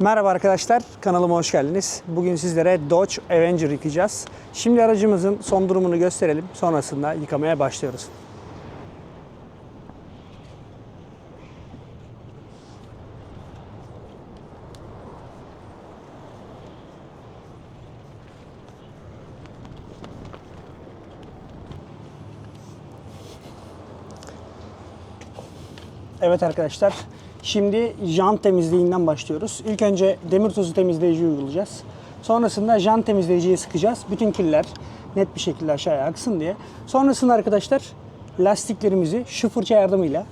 Merhaba arkadaşlar, kanalıma hoş geldiniz. Bugün sizlere Dodge Avenger yıkayacağız. Şimdi aracımızın son durumunu gösterelim. Sonrasında yıkamaya başlıyoruz. Evet arkadaşlar, şimdi jant temizliğinden başlıyoruz. İlk önce demir tozu temizleyici uygulayacağız. Sonrasında jant temizleyiciyi sıkacağız. Bütün kirler net bir şekilde aşağıya aksın diye. Sonrasında arkadaşlar lastiklerimizi şu fırça yardımıyla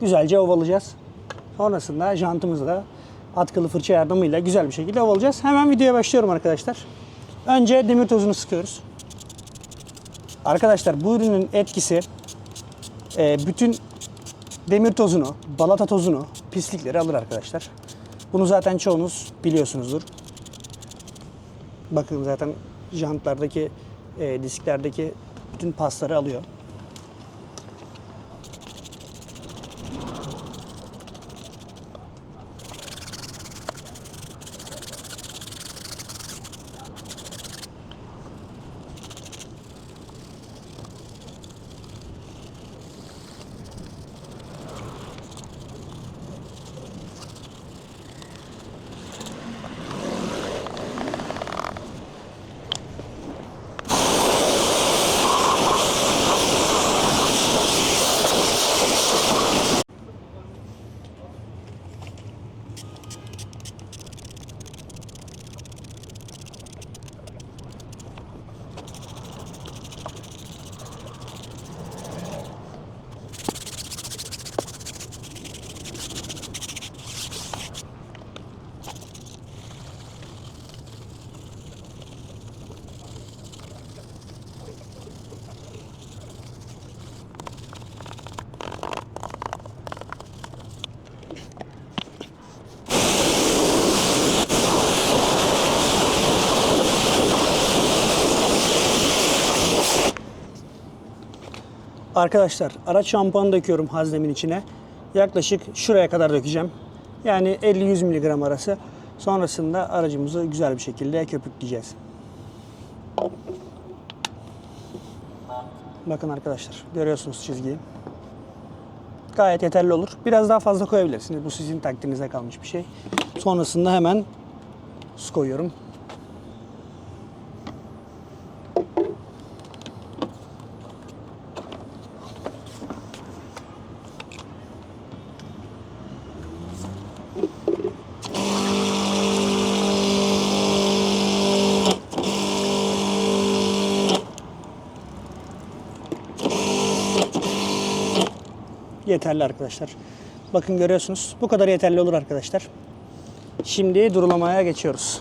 güzelce ovalayacağız. Sonrasında jantımızı da atkılı fırça yardımıyla güzel bir şekilde ovalayacağız. Hemen videoya başlıyorum arkadaşlar. Önce demir tozunu sıkıyoruz. Arkadaşlar bu ürünün etkisi e, bütün demir tozunu, balata tozunu, pislikleri alır arkadaşlar. Bunu zaten çoğunuz biliyorsunuzdur. Bakın zaten jantlardaki, e, disklerdeki bütün pasları alıyor. Arkadaşlar araç şampuanı döküyorum haznemin içine. Yaklaşık şuraya kadar dökeceğim. Yani 50-100 mg arası. Sonrasında aracımızı güzel bir şekilde köpükleyeceğiz. Bakın arkadaşlar görüyorsunuz çizgiyi. Gayet yeterli olur. Biraz daha fazla koyabilirsiniz. Bu sizin takdirinize kalmış bir şey. Sonrasında hemen su koyuyorum. Yeterli arkadaşlar. Bakın görüyorsunuz. Bu kadar yeterli olur arkadaşlar. Şimdi durulamaya geçiyoruz.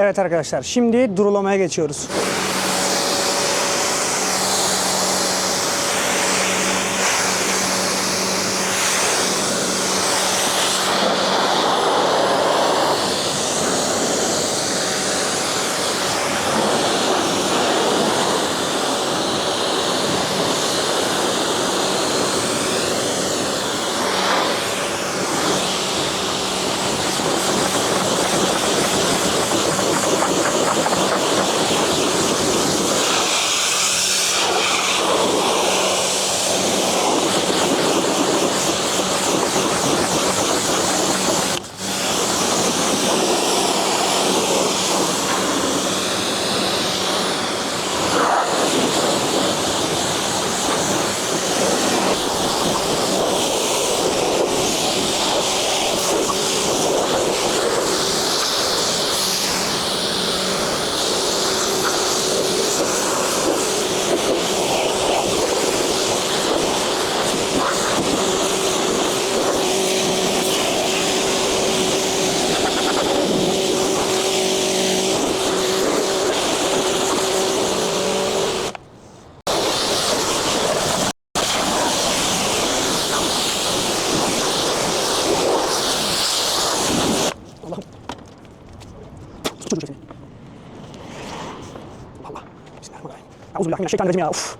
Evet arkadaşlar şimdi durulamaya geçiyoruz. Euzubillahimineşşeytanirracim ya. Uf.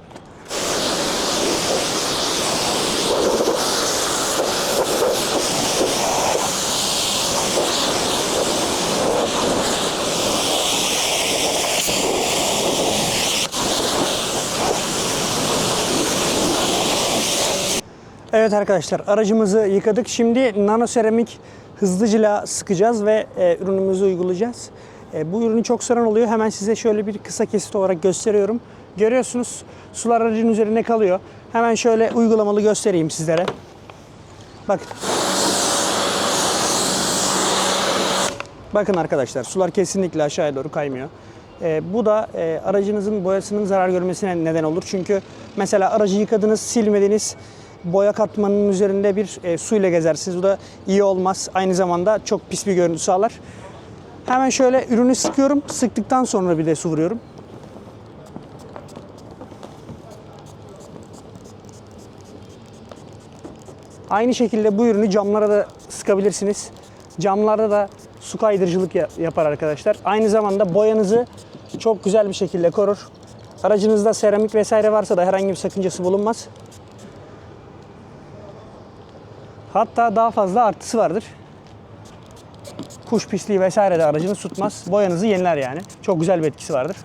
Evet arkadaşlar aracımızı yıkadık. Şimdi nano seramik hızlıcıyla sıkacağız ve e, ürünümüzü uygulayacağız. E, bu ürünü çok soran oluyor. Hemen size şöyle bir kısa kesit olarak gösteriyorum. Görüyorsunuz sular aracın üzerine kalıyor. Hemen şöyle uygulamalı göstereyim sizlere. Bakın. Bakın arkadaşlar sular kesinlikle aşağıya doğru kaymıyor. Ee, bu da e, aracınızın boyasının zarar görmesine neden olur. Çünkü mesela aracı yıkadınız, silmediniz, boya katmanının üzerinde bir e, suyla gezersiniz. Bu da iyi olmaz. Aynı zamanda çok pis bir görüntü sağlar. Hemen şöyle ürünü sıkıyorum. Sıktıktan sonra bir de su vuruyorum. Aynı şekilde bu ürünü camlara da sıkabilirsiniz. Camlarda da su kaydırıcılık ya- yapar arkadaşlar. Aynı zamanda boyanızı çok güzel bir şekilde korur. Aracınızda seramik vesaire varsa da herhangi bir sakıncası bulunmaz. Hatta daha fazla artısı vardır. Kuş pisliği vesaire de aracınız tutmaz. Boyanızı yeniler yani. Çok güzel bir etkisi vardır.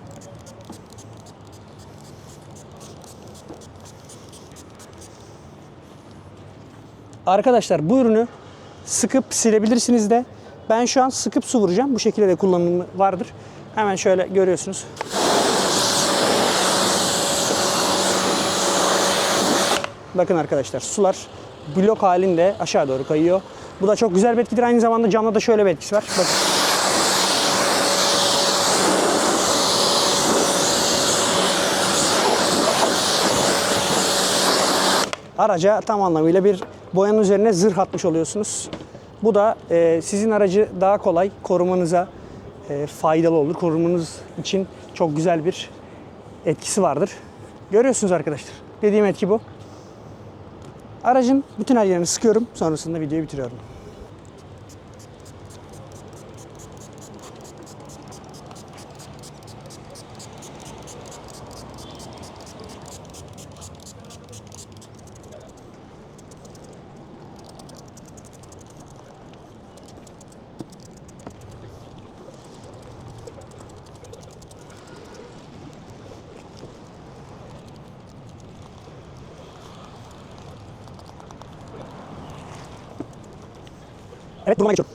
Arkadaşlar bu ürünü sıkıp silebilirsiniz de. Ben şu an sıkıp su vuracağım. Bu şekilde de kullanımı vardır. Hemen şöyle görüyorsunuz. Bakın arkadaşlar sular blok halinde aşağı doğru kayıyor. Bu da çok güzel bir etkidir. Aynı zamanda camda da şöyle bir etkisi var. Bakın. araca tam anlamıyla bir boyanın üzerine zırh atmış oluyorsunuz. Bu da e, sizin aracı daha kolay korumanıza e, faydalı olur. Korumanız için çok güzel bir etkisi vardır. Görüyorsunuz arkadaşlar. Dediğim etki bu. Aracın bütün her yerini sıkıyorum. Sonrasında videoyu bitiriyorum. Evet duruma geçiyorum.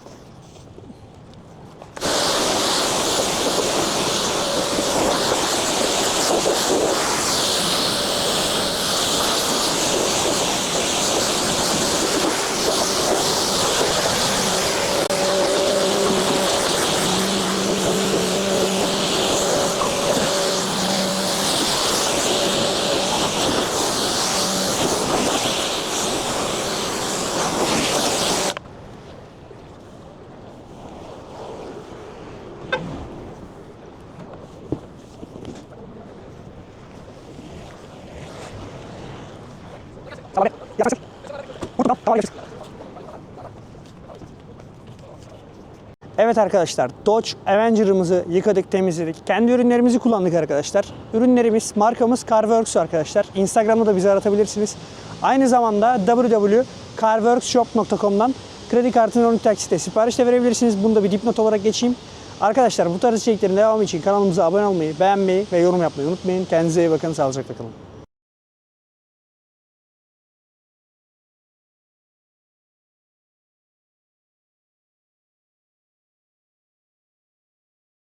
Tamam, yaklaşık. Buradan, tamam, yaklaşık. Evet arkadaşlar Dodge Avenger'ımızı yıkadık temizledik. Kendi ürünlerimizi kullandık arkadaşlar. Ürünlerimiz markamız Carworks arkadaşlar. Instagram'da da bizi aratabilirsiniz. Aynı zamanda www.carworkshop.com'dan kredi kartını 12 taksitle sipariş de verebilirsiniz. Bunu da bir dipnot olarak geçeyim. Arkadaşlar bu tarz içeriklerin devamı için kanalımıza abone olmayı, beğenmeyi ve yorum yapmayı unutmayın. Kendinize iyi bakın, sağlıcakla kalın.